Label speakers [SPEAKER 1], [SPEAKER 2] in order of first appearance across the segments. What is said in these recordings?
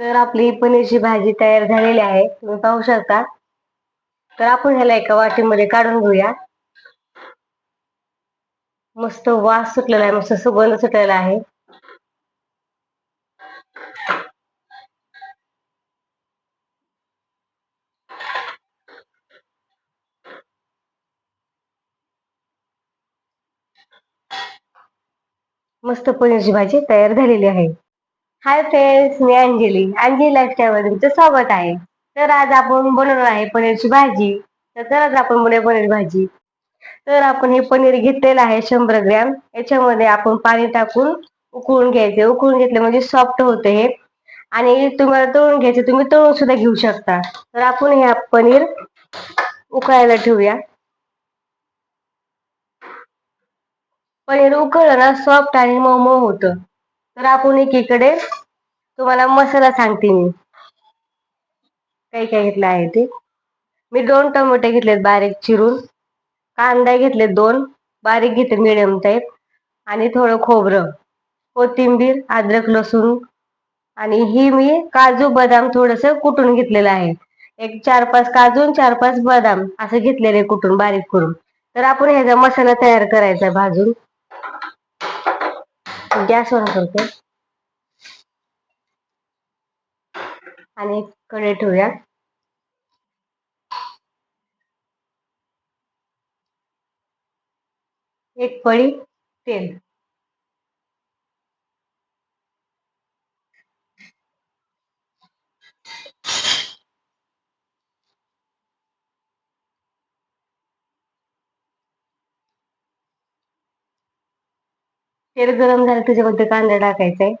[SPEAKER 1] तर आपली पनीरची भाजी तयार झालेली आहे. तुम्ही पाहू शकता. तर आपण ह्याला एका वाटीमध्ये काढून घेऊया. मस्त वास सुटलेला आहे. मस्त सुगंध सुटलेला आहे. मस्त पनीरची भाजी तयार झालेली आहे. हाय फ्रेंड्स मी अंजली. अंजली लाईफस्टाईल मध्ये तुमचं स्वागत आहे. तर आज आपण बनवणार आहे पनीरची भाजी. तर आज आपण बनवूया पनीर भाजी. तर आपण हे पनीर घेतलेलं आहे शंभर ग्रॅम. याच्यामध्ये आपण पाणी टाकून उकळून घ्यायचे. उकळून घेतले म्हणजे सॉफ्ट होते हे. आणि तुम्हाला तळून घ्यायचे तुम्ही तळून सुद्धा घेऊ शकता. तर आपण हे पनीर उकळायला ठेवूया. पनीर उकळलं ना सॉफ्ट आणि मऊ मऊ होतं. तर आपण एकीकडे तुम्हाला मसाला सांगते मी. काही काय घेतलं आहे ते. मी दोन टोमॅटो घेतलेत बारीक चिरून. कांदा घेतले दोन. बारीक घेतले मिडियम टाईप आणि थोडं खोबरं. कोथिंबीर अद्रक लसूण. आणि ही मी काजू बदाम थोडस कुटून घेतलेलं आहे. एक चार पाच काजू चार पाच बदाम असं घेतलेले कुटून बारीक करून. तर आपण ह्याचा मसाला तयार करायचा भाजून. गॅस ऑन करतो आणि कडे ठेवूया. एक पळी तेल तेल गरम झालं त्याच्यामध्ये कांदा टाकायचा आहे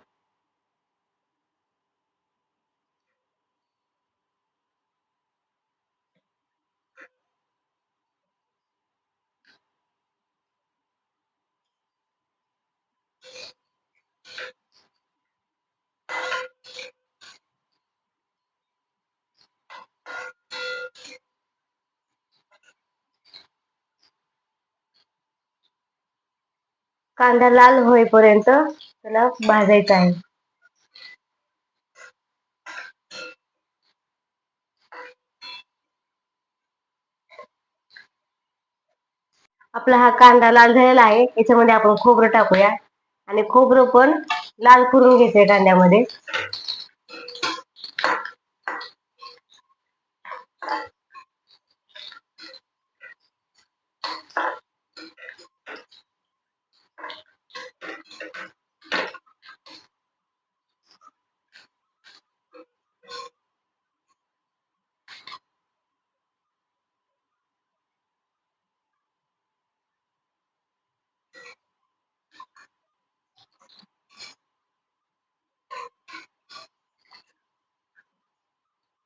[SPEAKER 1] कांदा लाल होईपर्यंत त्याला भाजायचा आहे. आपला हा कांदा लाल झालेला आहे. याच्यामध्ये आपण खोबरं टाकूया. आणि खोबरं पण लाल करून घ्यायचंय कांद्यामध्ये.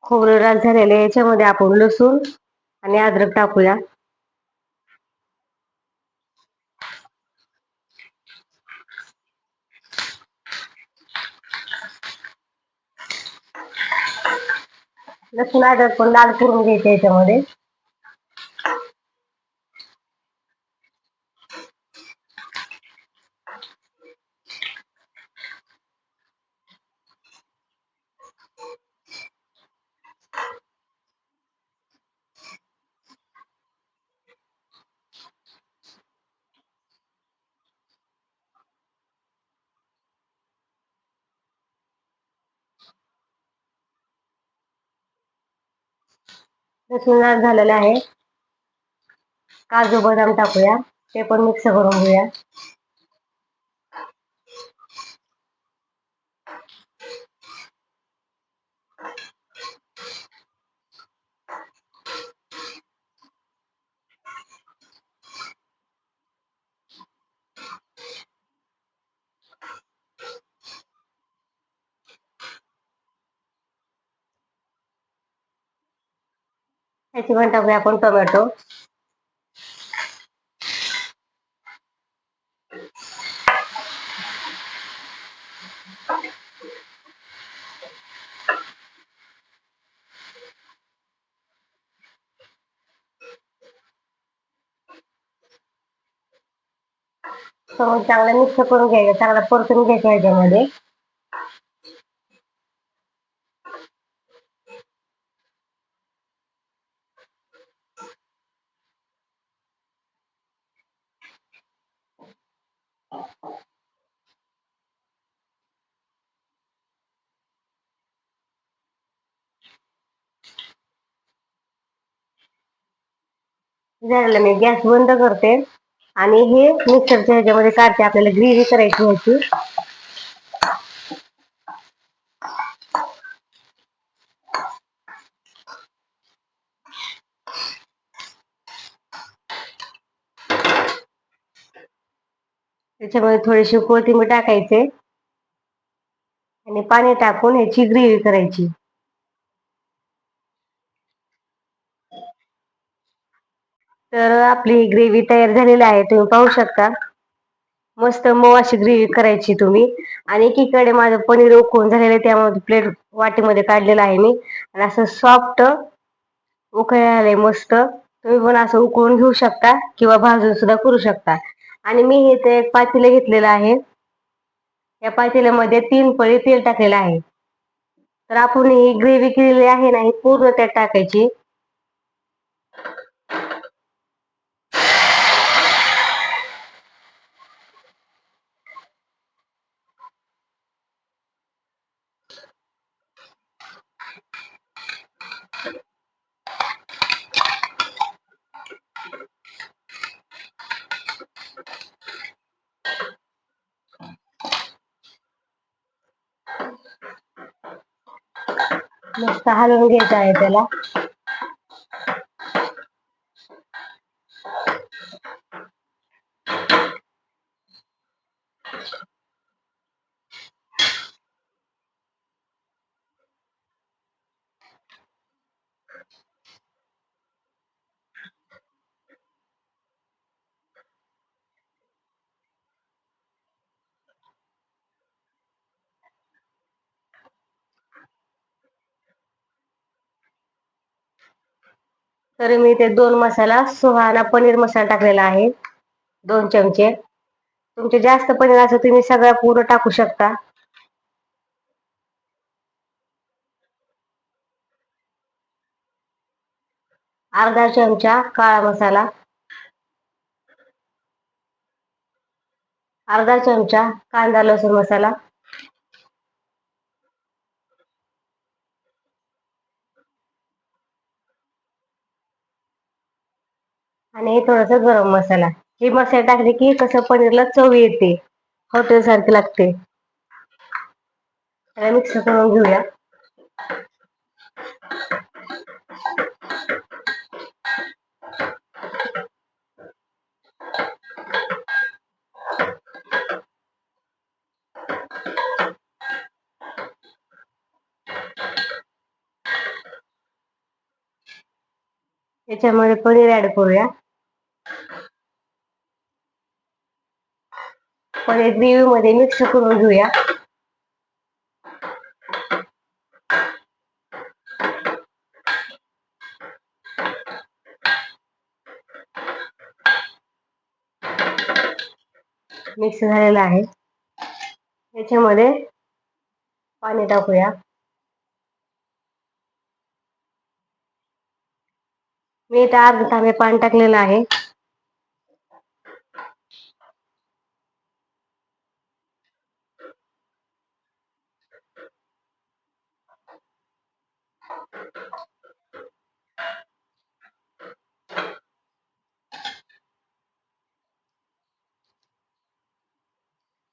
[SPEAKER 1] खोबरं लाल झालेलं याच्यामध्ये आपण लसूण आणि अद्रक टाकूया. लसूण अद्रक पण लाल करून घ्यायचे याच्यामध्ये. लसूण लाल झालेलं आहे काजू बदाम टाकूया. ते पण मिक्स करून घेऊया. याची पण टाकूया आपण टोमॅटो चांगला मिक्स करून घ्यायचं चांगला परतून घ्यायचं ह्याच्यामध्ये झालेलं मी गॅस बंद करते. आणि हे मिक्सरच्या ह्याच्यामध्ये काढते. आपल्याला ग्रेव्ही करायची ह्याची. त्याच्यामध्ये थोडीशी कोथिंबीर टाकायचे. आणि पाणी टाकून ह्याची ग्रेव्ही करायची. तर आपली ही ग्रेव्ही तयार झालेली आहे तुम्ही पाहू शकता. मस्त मऊ अशी ग्रेव्ही करायची तुम्ही. आणि एकीकडे माझं पनीर उकळून झालेलं आहे त्यामध्ये प्लेट वाटीमध्ये काढलेलं आहे मी. आणि असं सॉफ्ट उकळलेलं मस्त. तुम्ही पण असं उकळून घेऊ शकता किंवा भाजून सुद्धा करू शकता. आणि मी हे ते एक पातेलं घेतलेलं आहे. या पातेल्यामध्ये तीन पळी तेल टाकलेलं आहे. तर आपण ही ग्रेव्ही केलेली आहे ना ही पूर्ण त्यात टाकायची. मस्त हलवून घ्यायचं आहे त्याला. तर मी ते दोन मसाला सुहाना पनीर मसाला टाकलेला आहे. दोन चमचे. तुमचे जास्त पनीर असं तुम्ही सगळं पूर्ण टाकू शकता. अर्धा चमचा काळा मसाला. अर्धा चमचा कांदा लसूण मसाला. आणि थोडस गरम मसाला. हे मसाले टाकले की कसं पनीरला चव येते. हॉटेल सारखे लागते. मिक्स करून घेऊया. याच्यामध्ये पनीर ऍड करूया. पनीर ग्रेव्ही मध्ये मिक्स करून घेऊया. मिक्स झालेला आहे. याच्यामध्ये पाणी टाकूया. मी इथे अर्धा तांबे पाणी टाकलेलं आहे.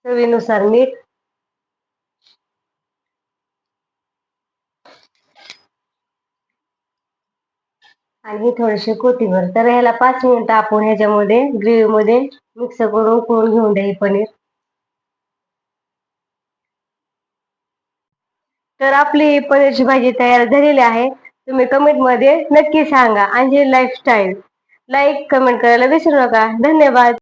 [SPEAKER 1] चवीनुसार मीठ. आणि थोडेसे कोथिंबीर. तर ह्याला पाच मिनिटं आपण ह्याच्यामध्ये ग्रेव्हीमध्ये मिक्स करून उकळून घेऊन द्या पनीर. तर आपली पनीरची भाजी तयार झालेली आहे. तुम्ही कमेंटमध्ये नक्की सांगा. अंजली लाईफस्टाईल लाईक कमेंट करायला विसरू नका. धन्यवाद.